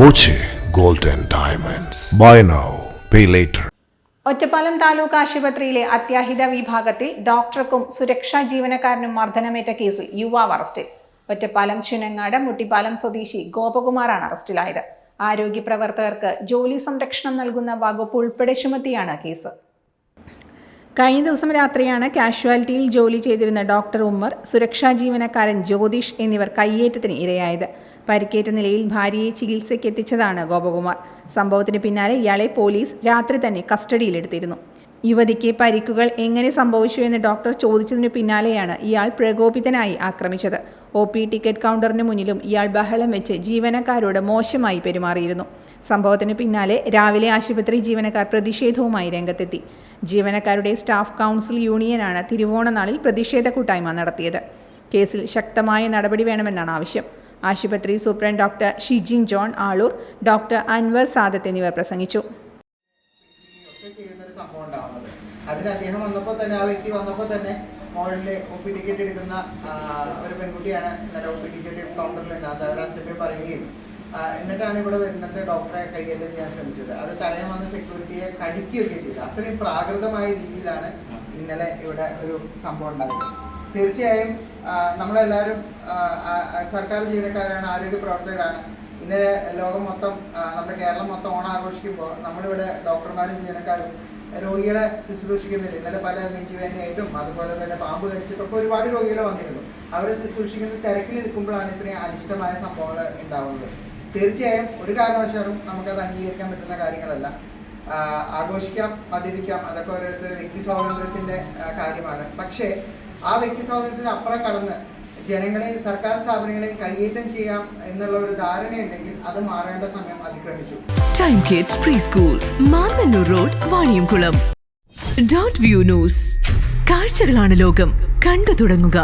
Boche gold and diamonds. Buy now pay later Ottapalam taluk ആശുപത്രിയിലെ അത്യാഹിത വിഭാഗത്തിൽ ഡോക്ടർക്കും സുരക്ഷാ ജീവനക്കാരനും മർദ്ദനമേറ്റ കേസിൽ യുവാവ് അറസ്റ്റിൽ. ഒറ്റപ്പാലം ചുനങ്ങാട് മുട്ടിപ്പാലം സ്വദേശി ഗോപകുമാറാണ് അറസ്റ്റിലായത്. ആരോഗ്യ പ്രവർത്തകർക്ക് ജോലി സംരക്ഷണം നൽകുന്ന വകുപ്പ് ഉൾപ്പെടെ ചുമത്തിയാണ് കേസ്. കഴിഞ്ഞ ദിവസം രാത്രിയാണ് കാഷ്വാലിറ്റിയിൽ ജോലി ചെയ്തിരുന്ന ഡോക്ടർ ഉമ്മർ സുരക്ഷാ ജീവനക്കാരൻ ജ്യോതിഷ് എന്നിവർ കയ്യേറ്റത്തിന് ഇരയായത്. പരിക്കേറ്റ നിലയിൽ ഭാര്യയെ ചികിത്സയ്ക്ക് എത്തിച്ചതാണ് ഗോപകുമാർ. സംഭവത്തിന് പിന്നാലെ ഇയാളെ പോലീസ് രാത്രി തന്നെ കസ്റ്റഡിയിലെടുത്തിരുന്നു. യുവതിക്ക് പരിക്കുകൾ എങ്ങനെ സംഭവിച്ചു എന്ന് ഡോക്ടർ ചോദിച്ചതിനു പിന്നാലെയാണ് ഇയാൾ പ്രകോപിതനായി ആക്രമിച്ചത്. ഒ പി ടിക്കറ്റ് കൗണ്ടറിന് മുന്നിലും ഇയാൾ ബഹളം വെച്ച് ജീവനക്കാരോട് മോശമായി പെരുമാറിയിരുന്നു. സംഭവത്തിന് പിന്നാലെ രാവിലെ ആശുപത്രി ജീവനക്കാർ പ്രതിഷേധവുമായി രംഗത്തെത്തി. ജീവനക്കാരുടെ സ്റ്റാഫ് കൗൺസിൽ യൂണിയനാണ് തിരുവോണനാളിൽ പ്രതിഷേധ കൂട്ടായ്മ നടത്തിയത്. കേസിൽ ശക്തമായ നടപടി വേണമെന്നാണ് ആവശ്യം. ആശുപത്രി superintendent doctor Shijin John Aloor doctor Anwar Sadath എന്നിവർ പ്രസംഗിച്ചു. അതിന് അദ്ദേഹം വന്നപ്പോൾ തന്നെ വന്നപ്പോൾ തന്നെ ഒ പി ടിക്കറ്റ് എടുക്കുന്ന ഒരു പെൺകുട്ടിയാണ്. ഇന്നലെ ഒ പി ടിക്കറ്റ് കൗണ്ടറിൽ ഉണ്ടാകുന്നത് അവർ അസഭ്യം പറയുകയും എന്നിട്ടാണ് ഇവിടെ വരുന്നിട്ട് ഡോക്ടറെ കൈകാര്യം ചെയ്യാൻ ശ്രമിച്ചത്. അത് തടയാൻ വന്ന സെക്യൂരിറ്റിയെ കടിക്കുകയൊക്കെ ചെയ്തു. അത്രയും പ്രാകൃതമായ രീതിയിലാണ് ഇന്നലെ ഇവിടെ ഒരു സംഭവം ഉണ്ടായത്. തീർച്ചയായും നമ്മളെല്ലാവരും സർക്കാർ ജീവനക്കാരാണ് ആരോഗ്യ പ്രവർത്തകരാണ്. ഇന്നലെ ലോകം മൊത്തം നമ്മുടെ കേരളം മൊത്തം ഓണം ആഘോഷിക്കുമ്പോൾ നമ്മളിവിടെ ഡോക്ടർമാരും ജീവനക്കാരും രോഗികളെ ശുശ്രൂഷിക്കുന്നില്ല. ഇന്നലെ പല നെഞ്ചുവേദനയായിട്ടും അതുപോലെ തന്നെ പാമ്പ് കടിച്ചിട്ടൊക്കെ ഒരുപാട് രോഗികൾ വന്നിരുന്നു. അവരെ ശുശ്രൂഷിക്കുന്ന തിരക്കിൽ നിൽക്കുമ്പോഴാണ് ഇത്രയും അനിഷ്ടമായ സംഭവങ്ങൾ ഉണ്ടാവുന്നത്. തീർച്ചയായും ഒരു കാരണവശാലും നമുക്കത് അംഗീകരിക്കാൻ പറ്റുന്ന കാര്യങ്ങളല്ല. ആഘോഷിക്കാം മദ്യപിക്കാം അതൊക്കെ ഓരോരുത്തരുടെ വ്യക്തി സ്വാതന്ത്ര്യത്തിന്റെ കാര്യമാണ്. പക്ഷേ ആ വ്യക്തി സ്വാതന്ത്ര്യത്തിന് അപ്പുറം കടന്ന് ജനങ്ങളെ സർക്കാർ സ്ഥാപനങ്ങളെ കൈയേറ്റം ചെയ്യാം എന്നുള്ള ഒരു ധാരണയുണ്ടെങ്കിൽ അത് മാറേണ്ട സമയം അതിക്രമിച്ചു. Time kids pre school Mannanur road Vaniyamkulam dot view news കാഴ്ചകളാണ് ലോകം. കണ്ടു തുടങ്ങുക.